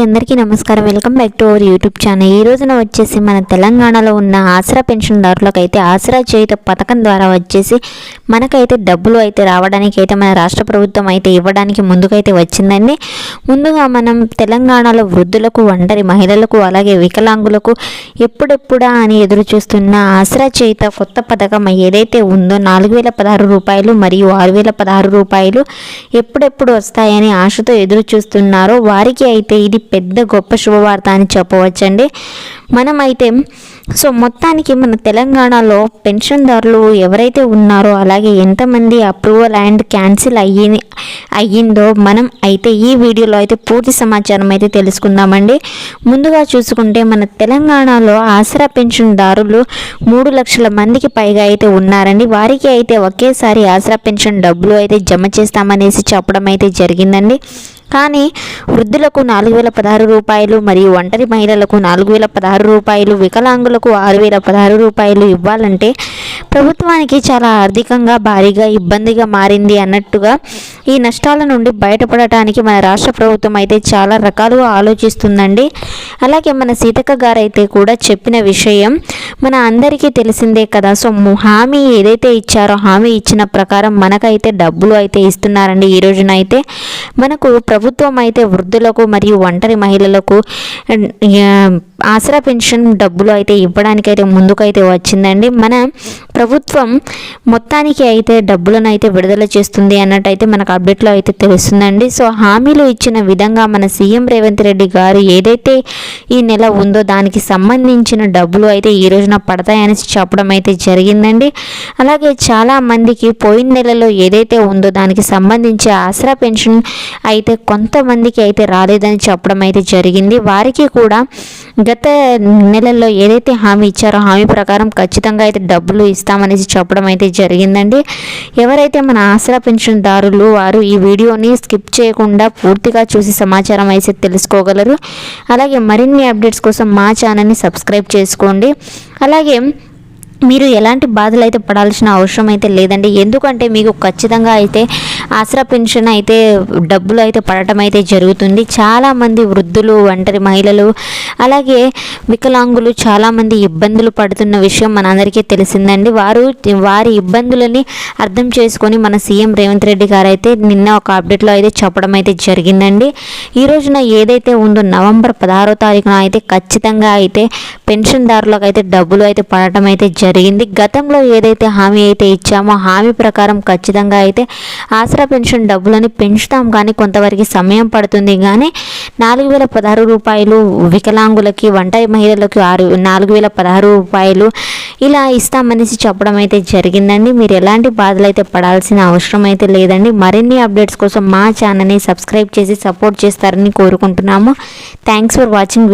అండి అందరికీ నమస్కారం. Welcome back to our YouTube channel. ఈ రోజున వచ్చేసి మన తెలంగాణలో ఉన్న ఆసరా పెన్షన్దారులకు అయితే ఆసరా చేయుత పథకం ద్వారా వచ్చేసి మనకైతే డబ్బులు అయితే రావడానికి అయితే మన రాష్ట్ర ప్రభుత్వం అయితే ఇవ్వడానికి ముందుకైతే వచ్చిందండి. ముందుగా మనం తెలంగాణలో వృద్ధులకు ఒంటరి మహిళలకు అలాగే వికలాంగులకు ఎప్పుడెప్పుడా అని ఎదురు చూస్తున్న ఆసరా చేయుత కొత్త పథకం ఏదైతే ఉందో నాలుగు వేల పదహారు రూపాయలు మరియు ఆరు వేల పదహారు రూపాయలు ఎప్పుడెప్పుడు వస్తాయని ఆశతో ఎదురు చూస్తున్నారో వారికి అయితే ఇది పెద్ద గొప్ప శుభవార్త అని చెప్పవచ్చండి. మనమైతే సో మొత్తానికి మన తెలంగాణలో పెన్షన్దారులు ఎవరైతే ఉన్నారో అలాగే ఎంతమంది అప్రూవల్ అండ్ క్యాన్సిల్ అయ్యి అయ్యిందో మనం అయితే ఈ వీడియోలో అయితే పూర్తి సమాచారం అయితే తెలుసుకుందామండి. ముందుగా చూసుకుంటే మన తెలంగాణలో ఆసరా పెన్షన్దారులు మూడు లక్షల మందికి పైగా అయితే ఉన్నారండి. వారికి అయితే ఒకేసారి ఆసరా పెన్షన్ డబ్బులు అయితే జమ చేస్తామనేసి చెప్పడం అయితే జరిగిందండి. కానీ వృద్ధులకు నాలుగు వేల పదహారు రూపాయలు మరియు ఒంటరి మహిళలకు నాలుగు వేల పదహారు రూపాయలు వికలాంగులకు ఆరు వేల పదహారు రూపాయలు ఇవ్వాలంటే ప్రభుత్వానికి చాలా ఆర్థికంగా భారీగా ఇబ్బందిగా మారింది అన్నట్టుగా ఈ నష్టాల నుండి బయటపడటానికి మన రాష్ట్ర ప్రభుత్వం అయితే చాలా రకాలుగా ఆలోచిస్తుందండి. అలాగే మన సీతక్క గారు అయితే కూడా చెప్పిన విషయం మన అందరికీ తెలిసిందే కదా. సో హామీ ఏదైతే ఇచ్చారో హామీ ఇచ్చిన ప్రకారం మనకైతే డబ్బులు అయితే ఇస్తున్నారండి ఈ రోజున అయితే. మనకు ప్రభుత్వం అయితే వృద్ధులకు మరియు ఒంటరి మహిళలకు ఆసరా పెన్షన్ డబ్బులు అయితే ఇవ్వడానికైతే ముందుకైతే వచ్చిందండి. మన ప్రభుత్వం మొత్తానికి అయితే డబ్బులను అయితే విడుదల చేస్తుంది అన్నట్టయితే మనకు అప్డేట్లో అయితే తెలుస్తుందండి. సో హామీలు ఇచ్చిన విధంగా మన సీఎం రేవంత్ రెడ్డి గారు ఏదైతే ఈ నెల ఉందో దానికి సంబంధించిన డబ్బులు అయితే ఈ రోజున పడతాయని చెప్పడం అయితే జరిగిందండి. అలాగే చాలా మందికి పోయిన నెలలో ఏదైతే ఉందో దానికి సంబంధించి ఆసరా పెన్షన్ అయితే కొంతమందికి అయితే రాలేదని చెప్పడం అయితే జరిగింది. వారికి కూడా గత నెలల్లో ఏదైతే హామీ ఇచ్చారో హామీ ప్రకారం ఖచ్చితంగా అయితే డబ్బులు ఇస్తామనేసి చెప్పడం అయితే జరిగిందండి. ఎవరైతే మన ఆసరా పెన్షన్దారులు వారు ఈ వీడియోని స్కిప్ చేయకుండా పూర్తిగా చూసి సమాచారం అయితే తెలుసుకోగలరు. అలాగే మరిన్ని అప్డేట్స్ కోసం మా ఛానల్ని సబ్స్క్రైబ్ చేసుకోండి. అలాగే మీరు ఎలాంటి బాధలు అయితే పడాల్సిన అవసరం అయితే లేదండి. ఎందుకంటే మీకు ఖచ్చితంగా అయితే ఆసరా పెన్షన్ అయితే డబ్బులు అయితే పడటం అయితే జరుగుతుంది. చాలామంది వృద్ధులు ఒంటరి మహిళలు అలాగే వికలాంగులు చాలామంది ఇబ్బందులు పడుతున్న విషయం మనందరికీ తెలిసిందండి. వారు వారి ఇబ్బందులని అర్థం చేసుకొని మన సీఎం రేవంత్ రెడ్డి గారు అయితే నిన్న ఒక అప్డేట్లో అయితే చెప్పడం అయితే జరిగిందండి. ఈ రోజున ఏదైతే ఉందో నవంబర్ పదహారో తారీఖున అయితే ఖచ్చితంగా అయితే పెన్షన్దారులకు అయితే డబ్బులు అయితే పడటం అయితే జరిగింది జరిగింది. గతంలో ఏదైతే హామీ అయితే ఇచ్చామో హామీ ప్రకారం ఖచ్చితంగా అయితే ఆసరా పెన్షన్ డబ్బులని పెంచుతాం. కానీ కొంతవరకు సమయం పడుతుంది. కానీ నాలుగు వేల పదహారు రూపాయలు వికలాంగులకి వంట మహిళలకు ఆరు నాలుగు వేల పదహారు రూపాయలు ఇలా ఇస్తామనేసి చెప్పడం అయితే జరిగిందండి. మీరు ఎలాంటి బాధలు అయితే పడాల్సిన అవసరం అయితే లేదండి. మరిన్ని అప్డేట్స్ కోసం మా ఛానల్ని సబ్స్క్రైబ్ చేసి సపోర్ట్ చేస్తారని కోరుకుంటున్నాము. Thanks for watching